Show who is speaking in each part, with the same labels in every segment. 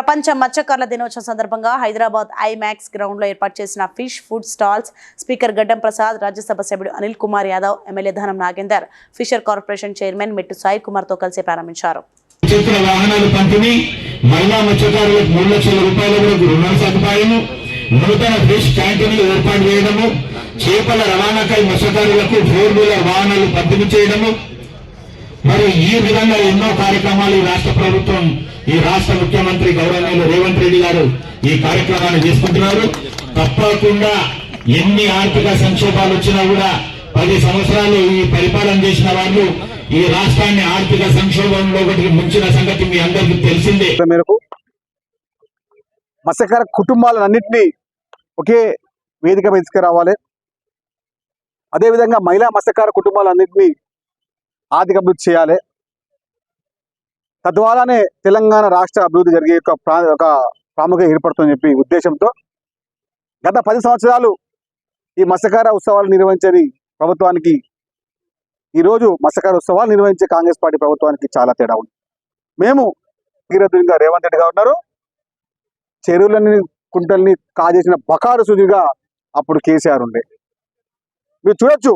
Speaker 1: ప్రపంచ మత్స్యకారుల దినోత్సవం సందర్భంగా హైదరాబాద్ ఐమాక్స్ గ్రౌండ్లో ఏర్పాటు చేసిన ఫిష్ ఫుడ్ స్టాల్స్ స్పీకర్ గడ్డం ప్రసాద్ రాజ్యసభ సభ్యుడు అనిల్ కుమార్ యాదవ్ ఎమ్మెల్యే ధనం నాగేందర్ ఫిషర్ కార్పొరేషన్ చైర్మన్ మెట్టు సాయి కుమార్తో కలిసి ప్రారంభించారు.
Speaker 2: ద్విచక్ర వాహనాలు పంపిణీ మహిళా మత్స్యకారులకు మూడు లక్షల రూపాయల వరకు రుణ సదుపాయము నూతన ఫిష్ క్యాంటీన్లు ఏర్పాటు చేయడము చేపల రవాణాకై మత్స్యకారులకు ఫోర్ వీలర్ వాహనాలు పంపిణీ చేయడము మరి ఈ విధంగా ఎన్నో కార్యక్రమాలు ఈ రాష్ట్ర ప్రభుత్వం ఈ రాష్ట్ర ముఖ్యమంత్రి గౌరవనీయులు రేవంత్ రెడ్డి గారు ఈ కార్యక్రమాన్ని తీసుకుంటున్నారు. తప్పకుండా ఎన్ని ఆర్థిక సంక్షోభాలు వచ్చినా కూడా పది సంవత్సరాలు ఈ పరిపాలన చేసిన వాళ్ళు ఈ రాష్ట్రాన్ని ఆర్థిక సంక్షోభంలో ఒకటి ముంచిన సంగతి మీ అందరికీ తెలిసిందే.
Speaker 3: మేరకు మత్స్యకార కుటుంబాలన్నింటినీ ఒకే వేదిక మీద తీసుకురావాలి అదేవిధంగా మహిళా మత్స్యకార కుటుంబాలన్నింటినీ ఆర్థిక అభివృద్ధి చేయాలి. తద్వారానే తెలంగాణ రాష్ట్ర అభివృద్ధి జరిగే ఒక ప్రా ఒక ప్రాముఖ్యత ఏర్పడుతుందని చెప్పి ఉద్దేశంతో గత పది సంవత్సరాలు ఈ మత్స్యకార ఉత్సవాలు నిర్వహించని ప్రభుత్వానికి ఈరోజు మత్స్యకార ఉత్సవాలు నిర్వహించే కాంగ్రెస్ పార్టీ ప్రభుత్వానికి చాలా తేడా ఉంది. మేము భగీరథునిగా రేవంత్ రెడ్డి గారు ఉన్నారు. చెరువులని కుంటల్ని కాజేసిన బకారు సుధిగా అప్పుడు కేసీఆర్ ఉండే. మీరు చూడొచ్చు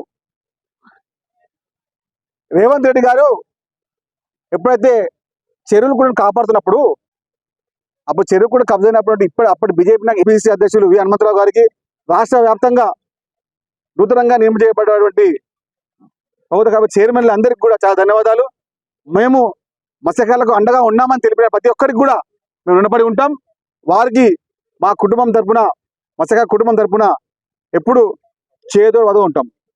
Speaker 3: రేవంత్ రెడ్డి గారు ఎప్పుడైతే చెరువులు కూడా కాపాడుతున్నప్పుడు అప్పుడు చెరువు కూడా కబ్జా అయినప్పుడు ఇప్పుడు అప్పటి బీజేపీ నాకు ఏపీసీ అధ్యక్షులు వి హనుమంతరావు గారికి రాష్ట్ర వ్యాప్తంగా నూతనంగా నియమనం చేయబడినటువంటి పౌర కాబట్టి చైర్మన్లు అందరికీ కూడా చాలా ధన్యవాదాలు. మేము మత్స్యకారులకు అండగా ఉన్నామని తెలిపిన ప్రతి ఒక్కరికి కూడా మేము రుణపడి ఉంటాం. వారికి మా కుటుంబం తరఫున మత్స్యకార కుటుంబం తరఫున ఎప్పుడు చేదో వదో ఉంటాం.